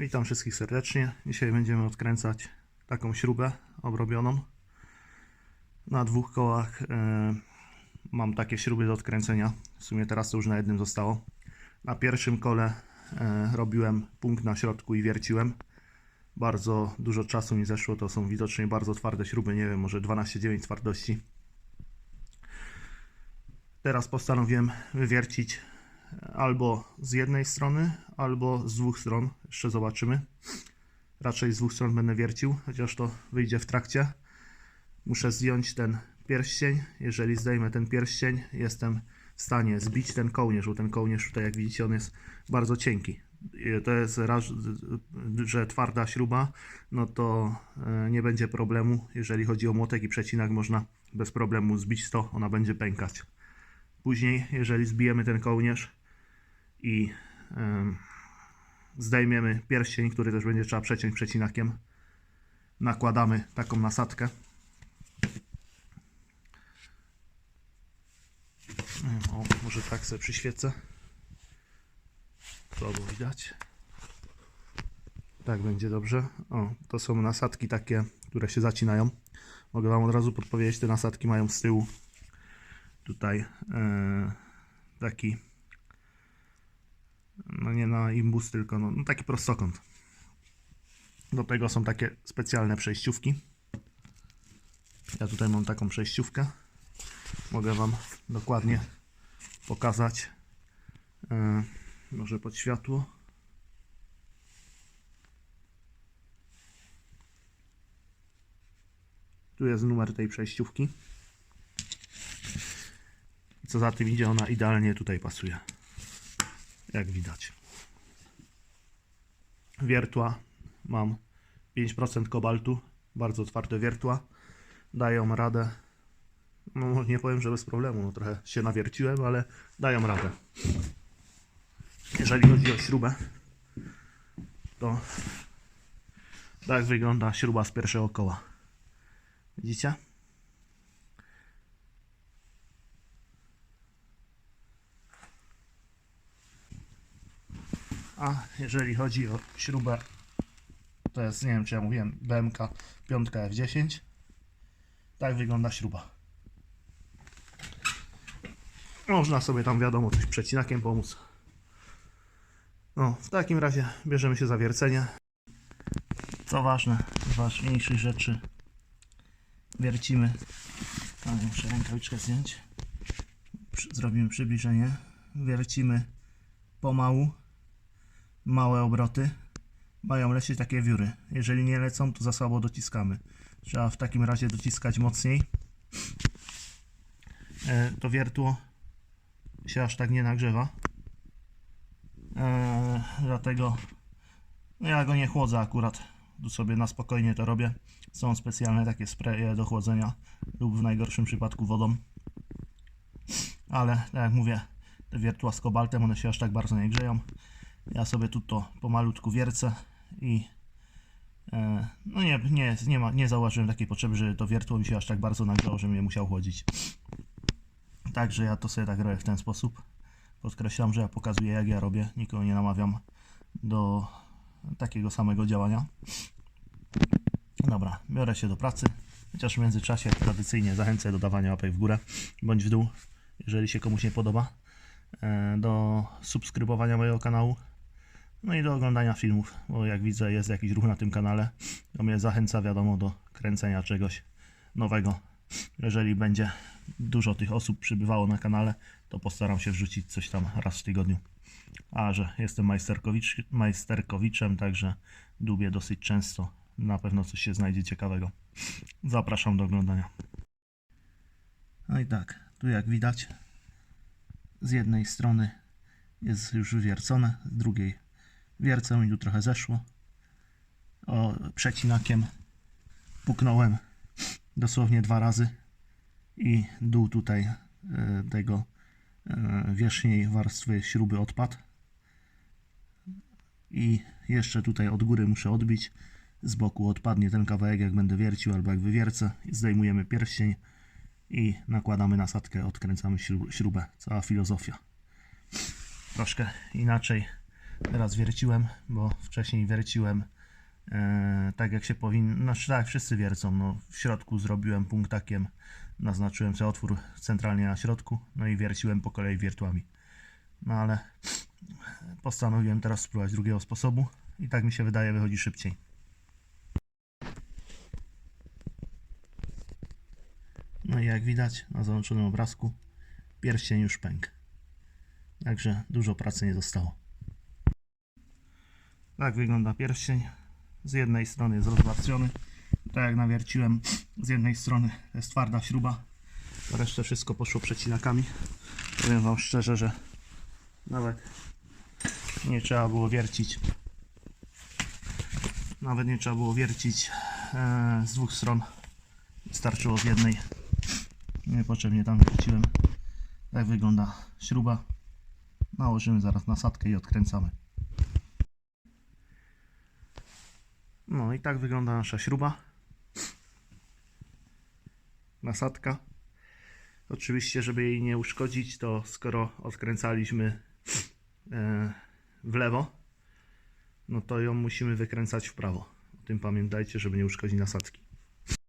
Witam wszystkich serdecznie. Dzisiaj będziemy odkręcać taką śrubę obrobioną. Na dwóch kołach e, mam takie śruby do odkręcenia. W sumie teraz to już na jednym zostało. Na pierwszym kole e, robiłem punkt na środku i wierciłem. Bardzo dużo czasu mi zeszło. To są widocznie bardzo twarde śruby. Nie wiem, może 12,9 twardości. Teraz postanowiłem wywiercić albo z jednej strony, albo z dwóch stron. Jeszcze zobaczymy. Raczej z dwóch stron będę wiercił, chociaż to wyjdzie w trakcie. Muszę zdjąć ten pierścień. Jeżeli zdejmę ten pierścień, jestem w stanie zbić ten kołnierz, bo ten kołnierz tutaj, jak widzicie, on jest bardzo cienki. To jest raz, że twarda śruba, no to e, nie będzie problemu. Jeżeli chodzi o młotek i przecinak, można bez problemu zbić to, ona będzie pękać. Później, jeżeli zbijemy ten kołnierz i em, zdejmiemy pierścień, który też będzie trzeba przeciąć przecinakiem, nakładamy taką nasadkę. O, może tak sobie przyświecę. Słabo widać. Tak będzie dobrze. O, to są nasadki takie, które się zacinają. Mogę Wam od razu podpowiedzieć, te nasadki mają z tyłu tutaj e, taki no nie na imbus, tylko no, no taki prostokąt. Do tego są takie specjalne przejściówki. Ja tutaj mam taką przejściówkę. Mogę Wam dokładnie pokazać. E, może pod światło. Tu jest numer tej przejściówki. Co za tym idzie, ona idealnie tutaj pasuje. Jak widać. Wiertła mam 5% kobaltu. Bardzo twarde wiertła. Dają radę. No nie powiem, że bez problemu. No, trochę się nawierciłem, ale dają radę. Jeżeli chodzi o śrubę, to tak wygląda śruba z pierwszego koła. Widzicie? A jeżeli chodzi o śrubę, to jest, nie wiem czy ja mówiłem, BMK 5 F10. Tak wygląda śruba. Można sobie tam, wiadomo, coś przecinakiem pomóc. No, w takim razie bierzemy się za wiercenie. Co ważne, z ważniejszych rzeczy wiercimy. A, muszę rękawiczkę zdjąć. Zrobimy przybliżenie. Wiercimy pomału małe obroty mają lecieć takie wióry. Jeżeli nie lecą, to za słabo dociskamy. Trzeba w takim razie dociskać mocniej. E, To wiertło się aż tak nie nagrzewa. E, dlatego no ja go nie chłodzę akurat. Tu sobie na spokojnie to robię. Są specjalne takie spraye do chłodzenia lub w najgorszym przypadku wodą. Ale tak jak mówię, te wiertła z kobaltem one się aż tak bardzo nie grzeją. Ja sobie tu to pomalutku wiercę i e, no nie, nie, nie, ma, nie zauważyłem takiej potrzeby, że to wiertło mi się aż tak bardzo nagrzało, żebym je musiał chłodzić. Także ja to sobie tak robię w ten sposób. Podkreślam, że ja pokazuję jak ja robię, nikogo nie namawiam do takiego samego działania. Dobra, biorę się do pracy. Chociaż w międzyczasie tradycyjnie zachęcę do dawania łapek w górę bądź w dół, jeżeli się komuś nie podoba. E, Do subskrybowania mojego kanału. No i do oglądania filmów, bo jak widzę jest jakiś ruch na tym kanale, to mnie zachęca wiadomo do kręcenia czegoś nowego. Jeżeli będzie dużo tych osób przybywało na kanale, to postaram się wrzucić coś tam raz w tygodniu. A że jestem majsterkowicz, majsterkowiczem, także lubię dosyć często. Na pewno coś się znajdzie ciekawego. Zapraszam do oglądania. No i tak, tu jak widać, z jednej strony jest już wywiercone, z drugiej wiercę mi tu trochę zeszło. O, przecinakiem puknąłem dosłownie dwa razy i dół tutaj e, tego e, wierzchniej warstwy śruby odpadł. I jeszcze tutaj od góry muszę odbić. Z boku odpadnie ten kawałek, jak będę wiercił albo jak wywiercę. Zdejmujemy pierścień i nakładamy nasadkę, odkręcamy śru- śrubę. Cała filozofia. Troszkę inaczej Teraz wierciłem, bo wcześniej wierciłem e, tak jak się powinno. Znaczy tak, wszyscy wiercą. No, w środku zrobiłem punktakiem, naznaczyłem sobie otwór centralnie na środku, no i wierciłem po kolei wiertłami. No ale postanowiłem teraz spróbować drugiego sposobu i tak mi się wydaje wychodzi szybciej. No i jak widać na załączonym obrazku pierścień już pękł. Także dużo pracy nie zostało. Tak wygląda pierścień. Z jednej strony jest rozwarstwiony. Tak jak nawierciłem, z jednej strony jest twarda śruba. Resztę wszystko poszło przecinakami. Powiem Wam szczerze, że nawet nie trzeba było wiercić. Nawet nie trzeba było wiercić e, z dwóch stron. Starczyło z jednej. Niepotrzebnie tam wierciłem. Tak wygląda śruba. Nałożymy zaraz nasadkę i odkręcamy. No i tak wygląda nasza śruba. Nasadka. Oczywiście, żeby jej nie uszkodzić, to skoro odkręcaliśmy e, w lewo, no to ją musimy wykręcać w prawo. O tym pamiętajcie, żeby nie uszkodzić nasadki.